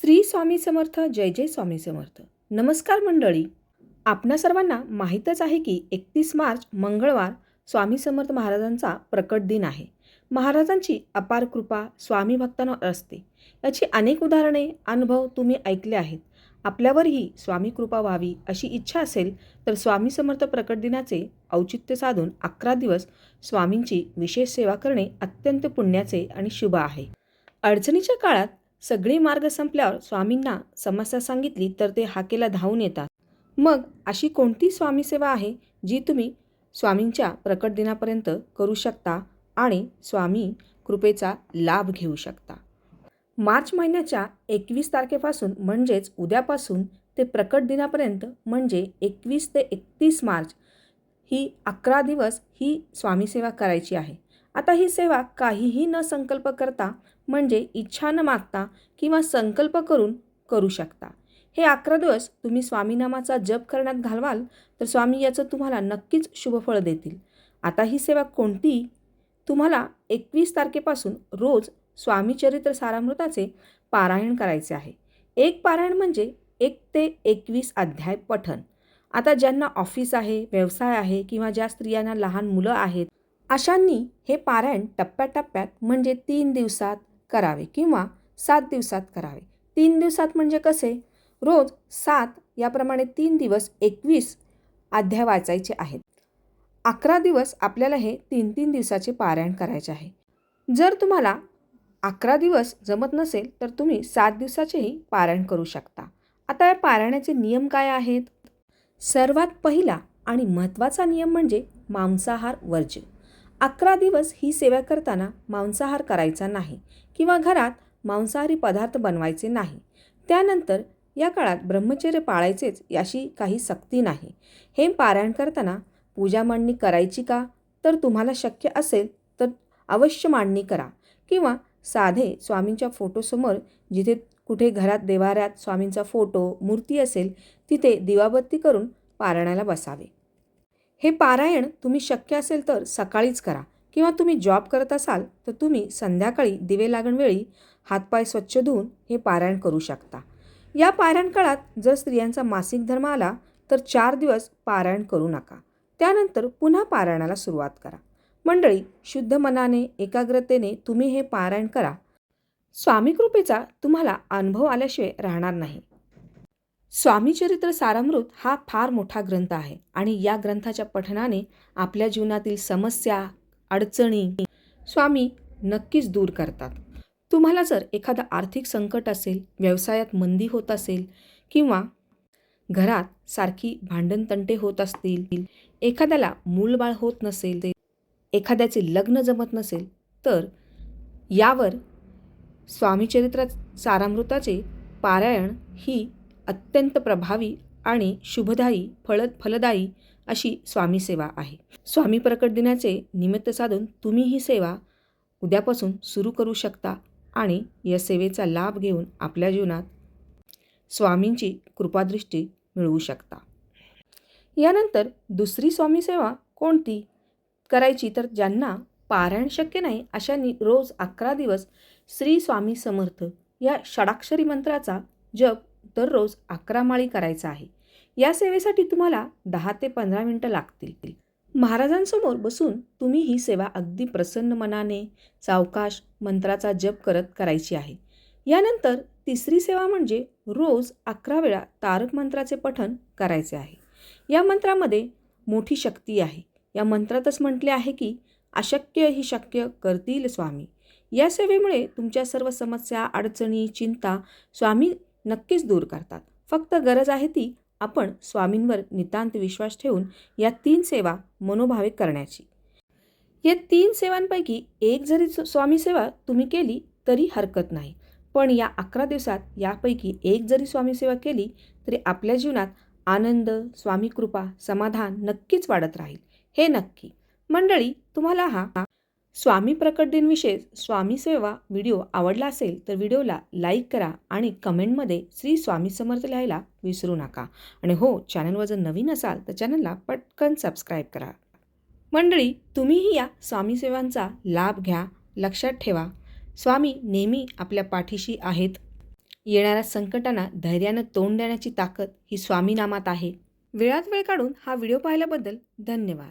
श्री स्वामी समर्थ जय जय स्वामी समर्थ. नमस्कार मंडळी. आपणा सर्वांना माहीतच आहे की एकतीस मार्च मंगळवार स्वामी समर्थ महाराजांचा प्रकट दिन आहे. महाराजांची अपार कृपा स्वामी भक्तांवर असते. याची अनेक उदाहरणे अनुभव तुम्ही ऐकले आहेत. आपल्यावरही स्वामी कृपा व्हावी अशी इच्छा असेल तर स्वामी समर्थ प्रकट दिनाचे औचित्य साधून अकरा दिवस स्वामींची विशेष सेवा करणे अत्यंत पुण्याचे आणि शुभ आहे. अडचणीच्या काळात सगळे मार्ग संपल्यावर स्वामींना समस्या सांगितली तर ते हाकेला धावून येतात. मग अशी कोणती स्वामीसेवा आहे जी तुम्ही स्वामींच्या प्रकट दिनापर्यंत करू शकता आणि स्वामी कृपेचा लाभ घेऊ शकता? मार्च महिन्याच्या एकवीस तारखेपासून म्हणजेच उद्यापासून ते प्रकट दिनापर्यंत म्हणजे एकवीस ते एकतीस मार्च ही अकरा दिवस ही स्वामीसेवा करायची आहे. आता ही सेवा काहीही न संकल्प करता म्हणजे इच्छा न मागता किंवा संकल्प करून करू शकता. हे अकरा दिवस तुम्ही स्वामीनामाचा जप करण्यात घालवाल तर स्वामी याचं तुम्हाला नक्कीच शुभफळ देतील. आता ही सेवा कोणती? तुम्हाला एकवीस तारखेपासून रोज स्वामी चरित्र सारामृताचे पारायण करायचे आहे. एक पारायण म्हणजे एक ते एकवीस अध्याय पठण. आता ज्यांना ऑफिस आहे व्यवसाय आहे किंवा ज्या स्त्रियांना लहान मुलं आहेत अशांनी हे पारायण टप्प्याटप्प्यात म्हणजे तीन दिवसात करावे किंवा सात दिवसात करावे. तीन दिवसात म्हणजे कसे? रोज सात याप्रमाणे तीन दिवस एकवीस अध्याय वाचायचे आहेत. अकरा दिवस आपल्याला हे तीन तीन दिवसाचे पारायण करायचे आहे. जर तुम्हाला अकरा दिवस जमत नसेल तर तुम्ही सात दिवसाचेही पारायण करू शकता. आता या पारायणाचे नियम काय आहेत? सर्वात पहिला आणि महत्त्वाचा नियम म्हणजे मांसाहार वर्ज्य. अकरा दिवस ही सेवा करताना मांसाहार करायचा नाही किंवा घरात मांसाहारी पदार्थ बनवायचे नाही. त्यानंतर या काळात ब्रह्मचर्य पाळायचेच याशी काही सक्ती नाही. हे पारायण करताना पूजा मांडणी करायची का? तर तुम्हाला शक्य असेल तर अवश्य मांडणी करा. किंवा साधे स्वामींच्या फोटोसमोर जिथे कुठे घरात देवाऱ्यात स्वामींचा फोटो मूर्ती असेल तिथे दिवाबत्ती करून पारायणाला बसावे. हे पारायण तुम्ही शक्य असेल तर सकाळीच करा. किंवा तुम्ही जॉब करत असाल तर तुम्ही संध्याकाळी दिवे लागणवेळी हातपाय स्वच्छ धुवून हे पारायण करू शकता. या पारायण काळात जर स्त्रियांचा मासिक धर्म आला तर चार दिवस पारायण करू नका. त्यानंतर पुन्हा पारायणाला सुरुवात करा. मंडळी शुद्ध मनाने एकाग्रतेने तुम्ही हे पारायण करा. स्वामी कृपेचा तुम्हाला अनुभव आल्याशिवाय राहणार नाही. स्वामी चरित्र सारामृत हा फार मोठा ग्रंथ आहे आणि या ग्रंथाच्या पठणाने आपल्या जीवनातील समस्या अडचणी स्वामी नक्कीच दूर करतात. तुम्हाला जर एखादं आर्थिक संकट असेल व्यवसायात मंदी होत असेल किंवा घरात सारखी भांडणतंटे होत असतील एखाद्याला मूलबाळ होत नसेल ते एखाद्याचे लग्न जमत नसेल तर यावर स्वामीचरित्र सारामृताचे पारायण ही अत्यंत प्रभावी आणि शुभदायी फळ फलदायी अशी स्वामी सेवा आहे. स्वामी प्रकट दिनाचे निमित्त साधून तुम्ही ही सेवा उद्यापासून सुरू करू शकता आणि या सेवेचा लाभ घेऊन आपल्या जीवनात स्वामींची कृपादृष्टी मिळवू शकता. यानंतर दुसरी स्वामी सेवा कोणती? करायची तर ज्यांना पारायण शक्य नाही अशांनी रोज अकरा दिवस श्री स्वामी समर्थ या षडाक्षरी मंत्राचा जप दररोज अकरा माळी करायचा आहे. या सेवेसाठी तुम्हाला दहा ते पंधरा मिनटं लागतील. महाराजांसमोर बसून तुम्ही ही सेवा अगदी प्रसन्न मनाने सावकाश मंत्राचा जप करत करायची आहे. यानंतर तिसरी सेवा म्हणजे रोज अकरा वेळा तारक मंत्राचे पठण करायचे आहे. या मंत्रामध्ये मोठी शक्ती आहे. या मंत्रातच म्हटले आहे की अशक्य ही शक्य करतील स्वामी. या सेवेमुळे तुमच्या सर्व समस्या अडचणी चिंता स्वामी नक्कीच दूर करतात. फक्त गरज आहे ती आपण स्वामींवर नितांत विश्वास ठेवून या तीन सेवा मनोभावे करण्याची. या तीन सेवांपैकी एक जरी स्वामी सेवा तुम्ही केली तरी हरकत नाही. पण या अकरा दिवसात यापैकी एक जरी स्वामी सेवा केली तरी आपल्या जीवनात आनंद स्वामी कृपा समाधान नक्कीच वाढत राहील. हे नक्की. मंडळी तुम्हाला हा स्वामी प्रकट दिनविषयी स्वामी सेवा व्हिडिओ आवडला असेल तर व्हिडिओला लाईक करा आणि कमेंटमध्ये श्री स्वामी समर्थ लिहायला विसरू नका. आणि हो चॅनलवर जर नवीन असाल तर चॅनलला पटकन सबस्क्राईब करा. मंडळी तुम्हीही या स्वामी सेवांचा लाभ घ्या लक्षात ठेवा. स्वामी नेहमी आपल्या पाठीशी आहेत. येणाऱ्या संकटांना धैर्यानं तोंड देण्याची ताकद ही स्वामीनामात आहे. वेळात वेळ काढून हा व्हिडिओ पाहिल्याबद्दल धन्यवाद.